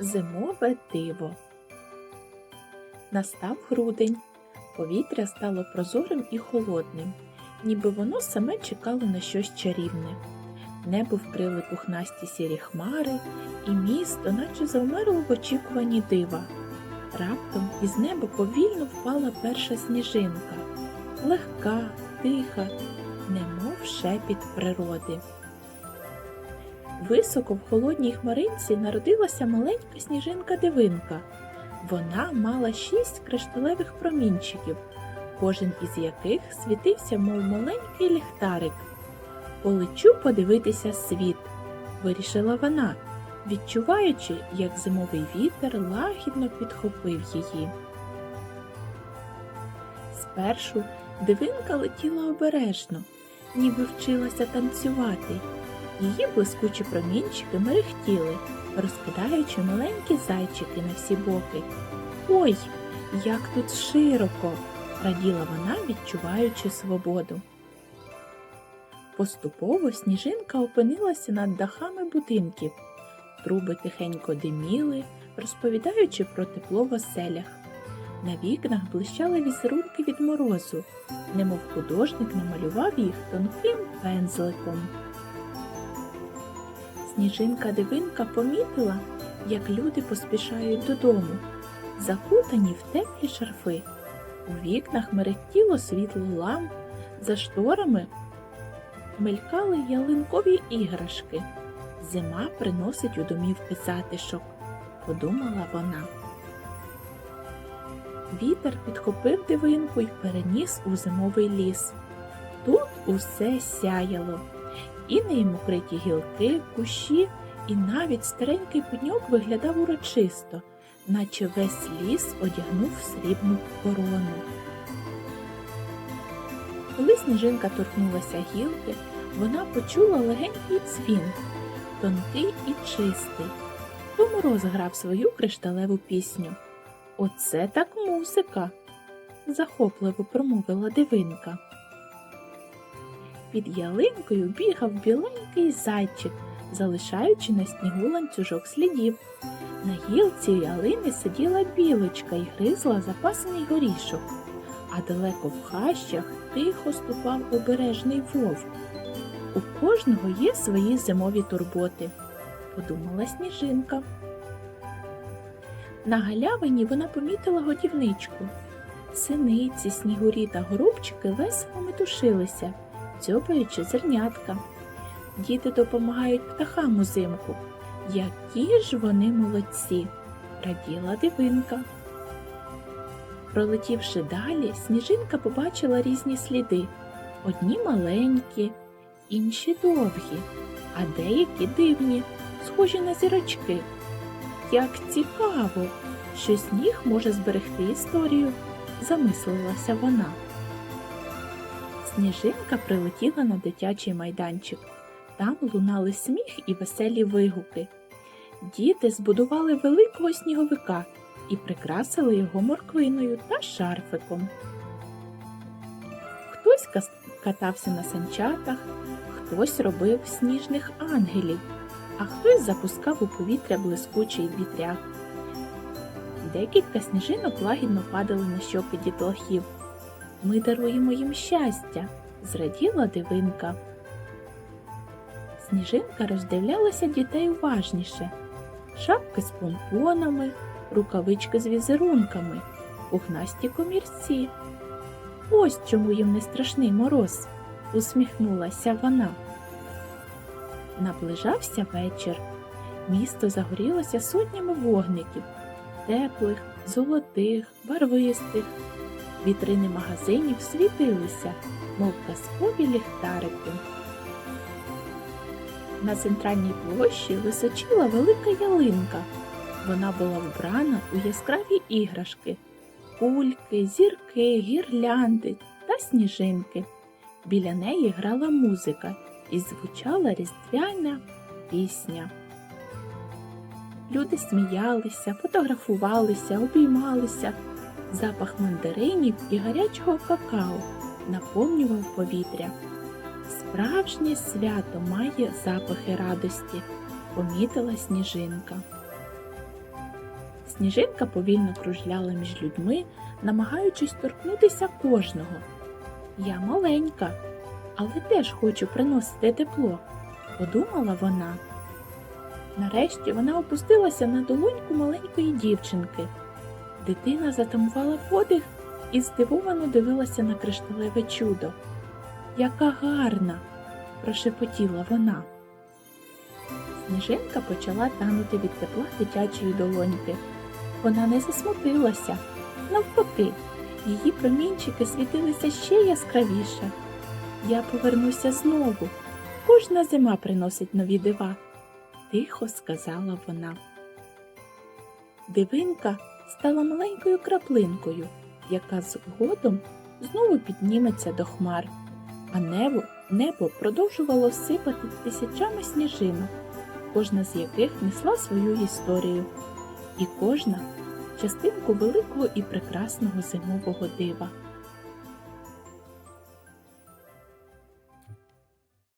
Зимове диво. Настав грудень. Повітря стало прозорим і холодним, ніби воно саме чекало на щось чарівне. Небо вкрили пухнасті сірі хмари, і місто, наче завмерло в очікуванні дива. Раптом із неба повільно впала перша сніжинка, легка, тиха, немов шепіт природи. Високо в холодній хмаринці народилася маленька сніжинка-дивинка. Вона мала шість кришталевих промінчиків, кожен із яких світився, мов маленький ліхтарик. Полечу подивитися світ, вирішила вона, відчуваючи, як зимовий вітер лагідно підхопив її. Спершу дивинка летіла обережно, ніби вчилася танцювати. Її блискучі промінчики мерехтіли, розкидаючи маленькі зайчики на всі боки. Ой, як тут широко! раділа вона, відчуваючи свободу. Поступово сніжинка опинилася над дахами будинків. Труби тихенько диміли, розповідаючи про тепло в оселях. На вікнах блищали візерунки від морозу, немов художник намалював їх тонким пензликом. Сніжинка-дивинка помітила, як люди поспішають додому, закутані в теплі шарфи. У вікнах мерехтіло світло ламп, за шторами мелькали ялинкові іграшки. Зима приносить у домівки затишок, подумала вона. Вітер підхопив дивинку й переніс у зимовий ліс. Тут усе сяяло і неїмокриті гілки, кущі, і навіть старенький пеньок виглядав урочисто, наче весь ліс одягнув срібну корону. Коли сніжинка торкнулася гілки, вона почула легенький дзвін, тонкий і чистий. То мороз грав свою кришталеву пісню. Оце так музика, захопливо промовила дивинка. Під ялинкою бігав біленький зайчик, залишаючи на снігу ланцюжок слідів. На гілці ялини сиділа білочка і гризла запасений горішок, а далеко в хащах тихо ступав обережний вовк. У кожного є свої зимові турботи, подумала сніжинка. На галявині вона помітила годівничку. Синиці, снігурі та горобчики весело метушилися дзьобаючи зернятка. Діти допомагають птахам узимку. Які ж вони молодці, раділа дивинка. Пролетівши далі, сніжинка побачила різні сліди. Одні маленькі, інші довгі, а деякі дивні, схожі на зірочки. Як цікаво, що сніг може зберегти історію, замислилася вона. Сніжинка прилетіла на дитячий майданчик. Там лунали сміх і веселі вигуки. Діти збудували великого сніговика і прикрасили його морквиною та шарфиком. Хтось катався на санчатах, хтось робив сніжних ангелів, а хтось запускав у повітря блискучий вітряк. Декілька сніжинок лагідно падали на щоки дітлахів. Ми даруємо їм щастя, зраділа дивинка. Сніжинка роздивлялася дітей уважніше. Шапки з помпонами, рукавички з візерунками, пухнасті комірці. Ось чому їм не страшний мороз, усміхнулася вона. Наближався вечір. Місто загорілося сотнями вогників, теплих, золотих, барвистих. Вітрини магазинів світилися, мов казкові ліхтарики. На центральній площі височила велика ялинка. Вона була вбрана у яскраві іграшки, кульки, зірки, гірлянди та сніжинки. Біля неї грала музика і звучала різдвяна пісня. Люди сміялися, фотографувалися, обіймалися. Запах мандаринів і гарячого какао наповнював повітря. Справжнє свято має запахи радості, помітила сніжинка. Сніжинка повільно кружляла між людьми, намагаючись торкнутися кожного. Я маленька, але теж хочу приносити тепло, подумала вона. Нарешті вона опустилася на долоньку маленької дівчинки. Дитина затамувала подих і здивовано дивилася на кришталеве чудо. Яка гарна! прошепотіла вона. Сніжинка почала танути від тепла дитячої долоньки. Вона не засмутилася. Навпаки, її промінчики світилися ще яскравіше. Я повернуся знову. Кожна зима приносить нові дива, тихо сказала вона. Дивинка стала маленькою краплинкою, яка згодом знову підніметься до хмар, а небо, небо продовжувало сипати тисячами сніжинок, кожна з яких несла свою історію, і кожна частинку великого і прекрасного зимового дива.